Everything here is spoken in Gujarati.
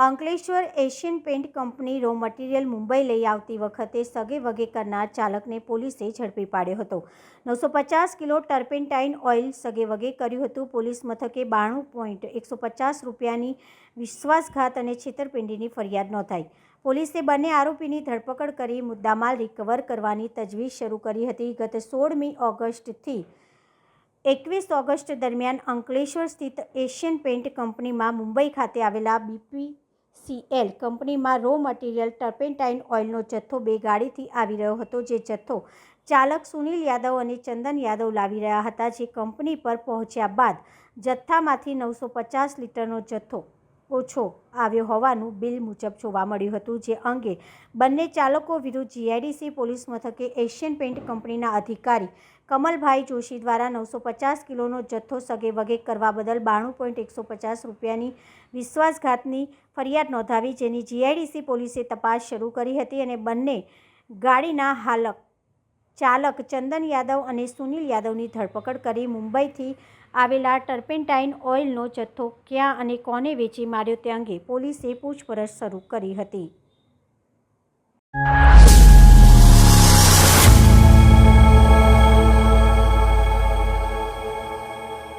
Ankleshwar Asian paint company raw material Mumbai લઈ આવતી વખતે સગે વગે કરનાર ચાલકને પોલીસે ઝડપી પાડ્યો હતો. નવસો પચાસ કિલો ટર્પેન્ટાઇન ઓઇલ સગે વગે કર્યું હતું. પોલીસ મથકે બાણું પોઈન્ટ એકસો પચાસ રૂપિયાની વિશ્વાસઘાત અને છેતરપિંડીની ફરિયાદ નોંધાઈ. પોલીસે બંને આરોપીની ધરપકડ કરી મુદ્દામાલ રિકવર કરવાની તજવીજ શરૂ કરી હતી. ગત સોળમી ઓગસ્ટથી એકવીસ ઓગસ્ટ દરમિયાન અંકલેશ્વર સ્થિત એશિયન પેન્ટ કંપનીમાં મુંબઈ ખાતે આવેલા બીપીસીએલ કંપનીમાં રો મટીરિયલ ટર્પેન્ટાઇન ઓઇલનો જથ્થો બે ગાડીથી આવી રહ્યો હતો. જે જથ્થો ચાલક સુનિલ યાદવ અને ચંદન યાદવ લાવી રહ્યા હતા. જે કંપની પર પહોંચ્યા બાદ જથ્થામાંથી નવસો પચાસ લીટરનો જથ્થો ઓછો આવ્યો હોવાનું બિલ મુજબ જોવા મળ્યું હતું, જે અંગે બંને ચાલકો વિરુદ્ધ જીઆઈડીસી પોલીસ મથકે એશિયન પેન્ટ કંપનીના અધિકારી કમલભાઈ જોશી દ્વારા નવસો પચાસ કિલોનો જથ્થો સગે વગે કરવા બદલ બાણું પોઈન્ટ એકસો પચાસ રૂપિયાની વિશ્વાસઘાતની ફરિયાદ નોંધાવી, જેની જીઆઈડીસી પોલીસે તપાસ શરૂ કરી હતી અને બંને ગાડીના હાલક ચાલક ચંદન યાદવ અને સુનિલ યાદવની ધરપકડ કરી મુંબઈથી આવેલા ટર્પેન્ટાઇન ઓઇલનો જથ્થો ક્યાં અને કોને વેચી માર્યો તે અંગે પોલીસે પૂછપરછ શરૂ કરી હતી.